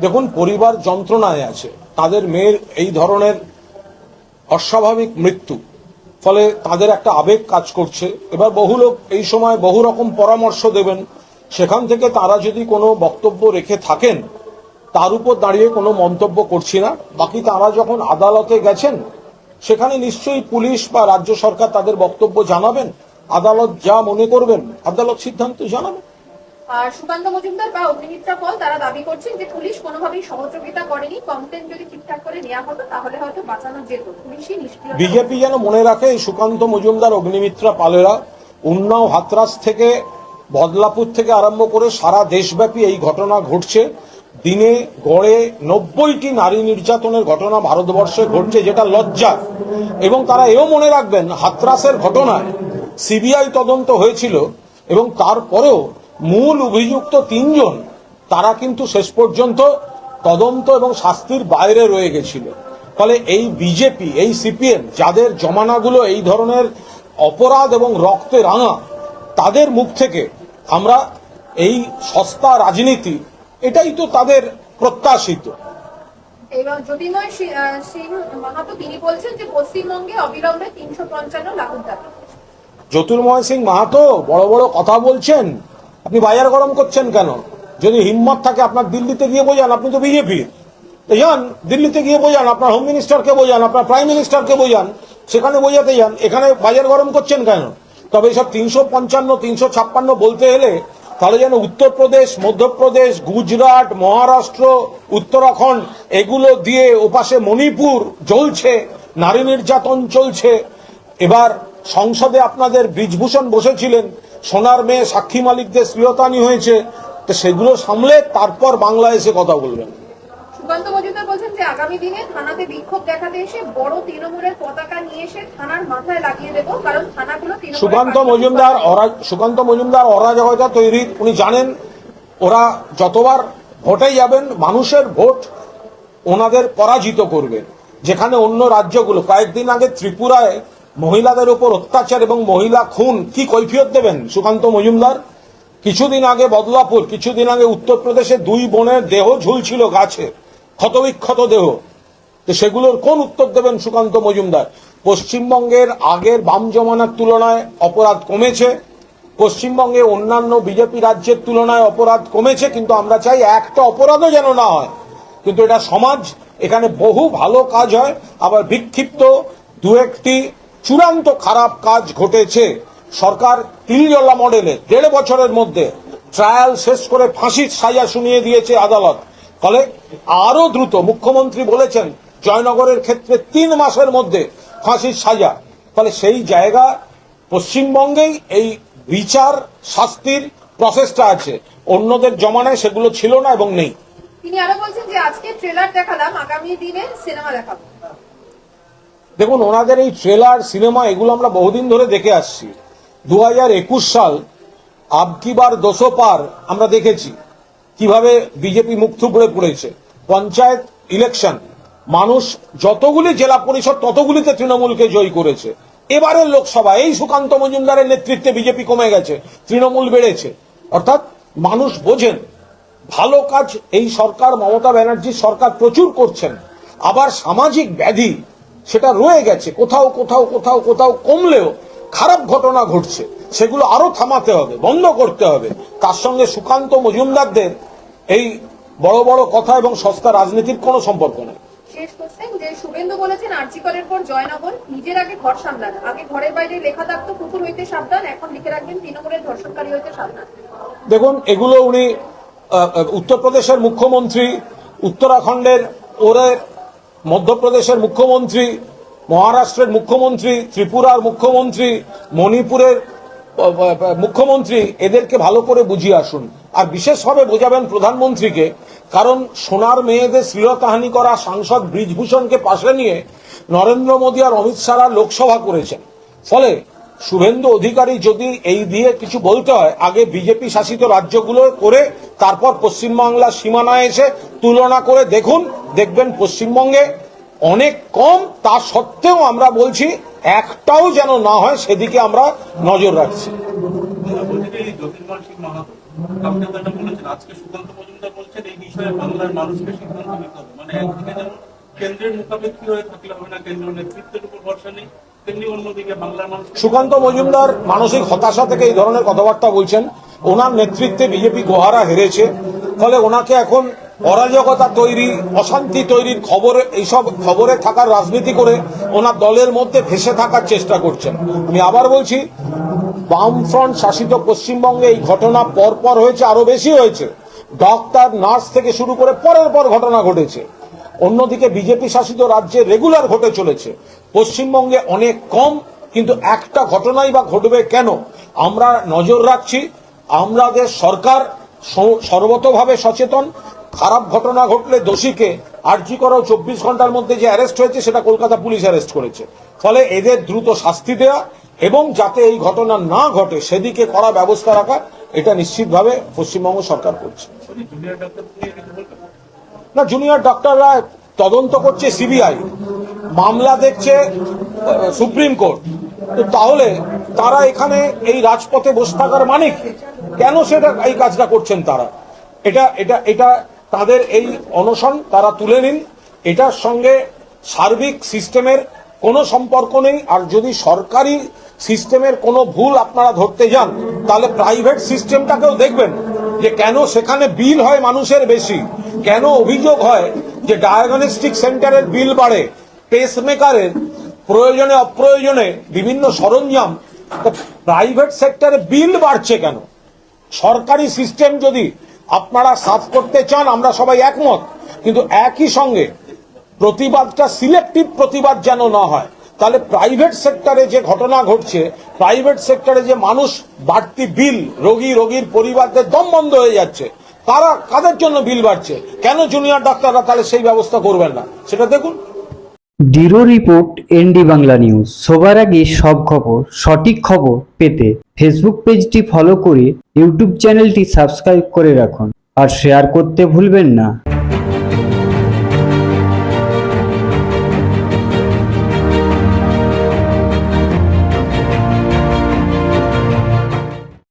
দেখুন, পরিবার যন্ত্রণায় আছে। তাদের মেয়ের এই ধরনের অস্বাভাবিক মৃত্যু, ফলে তাদের একটা আবেগ কাজ করছে। এবার বহু লোক এই সময় বহু রকম পরামর্শ দেবেন। সেখান থেকে তারা যদি কোনো বক্তব্য রেখে থাকেন, তার উপর দাঁড়িয়ে কোনো মন্তব্য করছি না। বাকি তারা যখন আদালতে গেছেন, সেখানে নিশ্চয়ই পুলিশ বা রাজ্য সরকার তাদের বক্তব্য জানাবেন। আদালত যা মনে করবেন আদালত সিদ্ধান্ত জানাবেন আর সুকান্ত মজুমদার বা অগ্নিমিত্রা পল তারা দাবি করছেন যে পুলিশ কোনোভাবেই সহযোগিতা করেনি। কমপ্লেন যদি ঠিকঠাক করে নেওয়া হতো তাহলে হয়তো বাঁচানো যেত। পুলিশই নিষ্ক্রিয় বিজেপি যেন মনে রাখে এই সুকান্ত মজুমদার অগ্নিমিত্রা পালেরা উন্নাও হাতরাস থেকে বদলাপুর থেকে আরম্ভ করে সারা দেশব্যাপী এই ঘটনা ঘটছে। দিনে গড়ে নব্বইটি নারী নির্যাতনের ঘটনা ভারতবর্ষে ঘটছে যেটা লজ্জা। এবং তারা এও মনে রাখবেন হাতরাসের ঘটনায় সিবিআই তদন্ত হয়েছিল এবং তারপরেও মূল অভিযুক্ত তিনজন, তারা কিন্তু শেষ পর্যন্ত তদন্ত এবং শাস্তির বাইরে রয়ে গেছিল। ফলে এই বিজেপি, এই সিপিএম যাদের জমানাগুলো এই ধরনের অপরাধ এবং রক্তে রাঙা, তাদের মুখ থেকে আমরা এই সস্তা রাজনীতি, এটাই তো তাদের প্রত্যাশিত। এবং সি- মাহাতো তিনি বলছেন যে পশ্চিমবঙ্গে অবিলম্বে তিনশো পঞ্চান্ন জ্যোতির্ময় সিং মাহাতো বড় বড় কথা বলছেন। আপনি বাজার গরম করছেন কেন? যদি হিম্মত থাকে আপনার দিল্লিতে গিয়ে বোঝান, আপনি তো বিজেপি যান, দিল্লিতে গিয়ে বোঝান, আপনার হোম মিনিস্টারকে বোঝান, আপনার প্রাইম মিনিস্টারকে বোঝান, সেখানে বোঝাতে যান, এখানে বাজার গরম করছেন কেন? তবে সব তিনশো পঞ্চান্ন, তিনশো ছাপ্পান্ন বলতে এলে তাহলে যেন উত্তরপ্রদেশ, মধ্যপ্রদেশ, গুজরাট, মহারাষ্ট্র, উত্তরাখণ্ড, এগুলো দিয়ে ওপাশে মণিপুর জ্বলছে, নারী নির্যাতন চলছে। এবার সংসদে আপনাদের ব্রিজভূষণ বসেছিলেন সোনার মেয়ে সাক্ষী মালিকদের শ্লীলতানি হয়েছে তো সেগুলো সামলে তারপর বাংলা এসে কথা বলবেন। সুকান্ত মজুমদার বলছেন যে আগামী দিনে থানাতে বিক্ষোভ দেখাতে এসে বড় তৃণমূলের পতাকা নিয়ে এসে থানার মাথায় লাগিয়ে দেবো কারণ থানাগুলো সুকান্ত মজুমদার সুকান্ত মজুমদার অরাজকতা তৈরি উনি জানেন ওরা যতবার ভোটে যাবেন মানুষের ভোট ওনাদের পরাজিত করবে। যেখানে অন্য রাজ্যগুলো কয়েকদিন আগে ত্রিপুরায় মহিলাদের উপর অত্যাচার এবং মহিলা খুন কি কৈফিয়ত দেবেন সুকান্ত মজুমদার? কিছুদিন আগে বদলাপুর, কিছুদিন আগে উত্তরপ্রদেশে দুই বোনের দেহ ঝুলছিল গাছে, ক্ষতবিক্ষত দেহ। তো সেগুলোর কোন উত্তর দেবেন সুকান্ত মজুমদার? পশ্চিমবঙ্গের আগের বাম জমানার তুলনায় অপরাধ কমেছে, পশ্চিমবঙ্গে অন্যান্য বিজেপি রাজ্যের তুলনায় অপরাধ কমেছে, কিন্তু আমরা চাই একটা অপরাধও যেন না হয়। কিন্তু এটা সমাজ, এখানে বহু ভালো কাজ হয়, আবার বিক্ষিপ্ত দু একটি চূড়ান্ত খারাপ কাজ ঘটেছে। সরকার তিলজলা মডেলে দেড় বছরের মধ্যে ট্রায়াল শেষ করে ফাঁসির সাজা শুনিয়ে দিয়েছে আদালত। ফলে আরও দ্রুত মুখ্যমন্ত্রী বলেছেন, জয়নগরের ক্ষেত্রে তিন মাসের মধ্যে ফাঁসির সাজা। ফলে সেই জায়গা পশ্চিমবঙ্গেই এই বিচার শাস্তির প্রসেসটা আছে। অন্যদের জমানায় সেগুলো ছিল না এবং নেই। তিনি আরও বলছেন যে, আজকে ট্রেলার দেখালাম, আগামী দিনে সিনেমা দেখাবো। দেখুন, ওনাদের এই ট্রেলার সিনেমা এগুলো আমরা বহুদিন ধরে দেখে আসছি। দু হাজার একুশ সাল আবকিবার দোষো পার আমরা দেখেছি কীভাবে বিজেপি মুখ থুবড়ে পড়েছে। পঞ্চায়েত ইলেকশন মানুষ যতগুলি জেলা পরিষদ, ততগুলিতে তৃণমূলকে জয় করেছে। এবারের লোকসভা, এই সুকান্ত মজুমদারের নেতৃত্বে বিজেপি কমে গেছে, তৃণমূল বেড়েছে। অর্থাৎ মানুষ বোঝেন, ভালো কাজ এই সরকার, মমতা ব্যানার্জির সরকার প্রচুর করছেন। আবার সামাজিক ব্যাধি সেটা রয়ে গেছে কোথাও কোথাও কোথাও কোথাও কমলেও খারাপ ঘটনা ঘটছে। সেগুলো আরও থামাতে হবে বন্ধ করতে হবে। তার সঙ্গে সুকান্ত মজুমদারদের এই বড় বড় কথা এবং সস্তা রাজনীতির কোনো সম্পর্ক নেই। শেষ যে শুভেন্দু বলেছেন আর্জিকলের পর জয়নগর নিজের আগে ঘর সামলান। আগে ঘরের বাইরে লেখা থাকতো কুকুর হইতে সাবধান এখন লিখে রাখবেন তৃণমূলের ধর্ষণকারী হইতে সাবধান। দেখুন এগুলো উনি উত্তরপ্রদেশের মুখ্যমন্ত্রী উত্তরাখণ্ডের ওরের মধ্যপ্রদেশের মুখ্যমন্ত্রী, মহারাষ্ট্রের মুখ্যমন্ত্রী, ত্রিপুরার মুখ্যমন্ত্রী, মণিপুরের মুখ্যমন্ত্রী, এদেরকে ভালো করে বুঝিয়ে আসুন। আর বিশেষভাবে বোঝাবেন প্রধানমন্ত্রীকে, কারণ সোনার মেয়েদের শ্লীলতাহানি করা সাংসদ ব্রিজভূষণকে পাশে নিয়ে নরেন্দ্র মোদী আর অমিত শাহ লোকসভা করেছেন। ফলে শুভেন্দু অধিকারী যদি এই দিয়ে কিছু বলতে হয়, আগে বিজেপি শাসিত রাজ্যগুলো করে, তারপর পশ্চিমবাংলার সীমানায় এসে তুলনা করে দেখুন, দেখবেন পশ্চিমবঙ্গে অনেক কম, তা সত্ত্বেও আমরা বলছি, একটাও যেন না হয়, সেদিকে আমরা নজর রাখছি। মানে কেন্দ্রের মুখাপেক্ষি হয়ে থাকলে হবে না, কেন্দ্র নেতৃত্বের উপর ভরসা নেই সুকান্ত মজুমদার মানসিক হতাশা থেকে এই ধরনের কথাবার্তা বলছেন। ওনার নেতৃত্বে বিজেপি গোহারা হেরেছে। ফলে ওনাকে এখন অরাজকতা তৈরি, অশান্তি তৈরির খবরে এইসব খবরে থাকার রাজনীতি করে ওনার দলের মধ্যে ভেসে থাকার চেষ্টা করছেন। আমি আবার বলছি, বামফ্রন্ট শাসিত পশ্চিমবঙ্গে এই ঘটনা পরপর হয়েছে আরও বেশি হয়েছে। ডক্টর, নার্স থেকে শুরু করে পরের পর ঘটনা ঘটেছে। অন্যদিকে বিজেপি শাসিত রাজ্যে রেগুলার ঘটে চলেছে। পশ্চিমবঙ্গে অনেক কম, কিন্তু একটা ঘটনাই বা ঘটবে কেন? আমরা নজর রাখছি, আমাদের সরকার সর্বতভাবে সচেতন। খারাপ ঘটনা ঘটলে দোষীকে আর্জি করাও চব্বিশ ঘণ্টার মধ্যে যে অ্যারেস্ট হয়েছে, সেটা কলকাতা পুলিশ অ্যারেস্ট করেছে। ফলে এদের দ্রুত শাস্তি দেওয়া এবং যাতে এই ঘটনা না ঘটে, সেদিকে কড়া ব্যবস্থা রাখা, এটা নিশ্চিতভাবে পশ্চিমবঙ্গ সরকার করছে। না জুনিয়র ডক্টররা তদন্ত করছে সিবিআই মামলা দেখছে সুপ্রিম কোর্ট। তো তাহলে তারা এখানে এই রাজপথে বসে থাকার মানে? কেন সেটা এই কাজটা করছেন তারা? এটা এটা এটা তাদের এই অনশন তারা তুলে নিন। এটার সঙ্গে সার্বিক সিস্টেমের কোনো সম্পর্ক নেই। আর যদি সরকারি সিস্টেমের কোনো ভুল আপনারা ধরতে যান, তাহলে প্রাইভেট সিস্টেমটাকেও দেখবেন। যে কেন সেখানে বিল হয় মানুষের বেশি? কেন অভিযোগ হয় যে ডায়াগনস্টিক সেন্টারের বিল বাড়ে? পেসমেকারের প্রয়োজনে, অপ্রয়োজনে বিভিন্ন সরঞ্জাম প্রাইভেট সেক্টরে বিল বাড়ছে কেন? সরকারি সিস্টেম যদি আপনারা সাফ করতে চান, আমরা সবাই একমত। কিন্তু একই সঙ্গে প্রতিবাদটা সিলেক্টিভ প্রতিবাদ যেন না হয়। তাহলে প্রাইভেট সেক্টরে যে ঘটনা ঘটছে প্রাইভেট সেক্টরে যে মানুষ বাড়তি বিল রোগী, রোগীর পরিবারদের দম বন্ধ হয়ে যাচ্ছে, তারা কাদের জন্য বিল বাড়ছে? কেন জুনিয়র ডাক্তাররা তাহলে সেই ব্যবস্থা করবেন না? সেটা দেখুন। ডিরো রিপোর্ট, এনডি বাংলা নিউজ। সবার আগে সব খবর, সঠিক খবর পেতে ফেসবুক পেজটি ফলো করে ইউটিউব চ্যানেলটি সাবস্ক্রাইব করে রাখুন। আর শেয়ার করতে ভুলবেন না।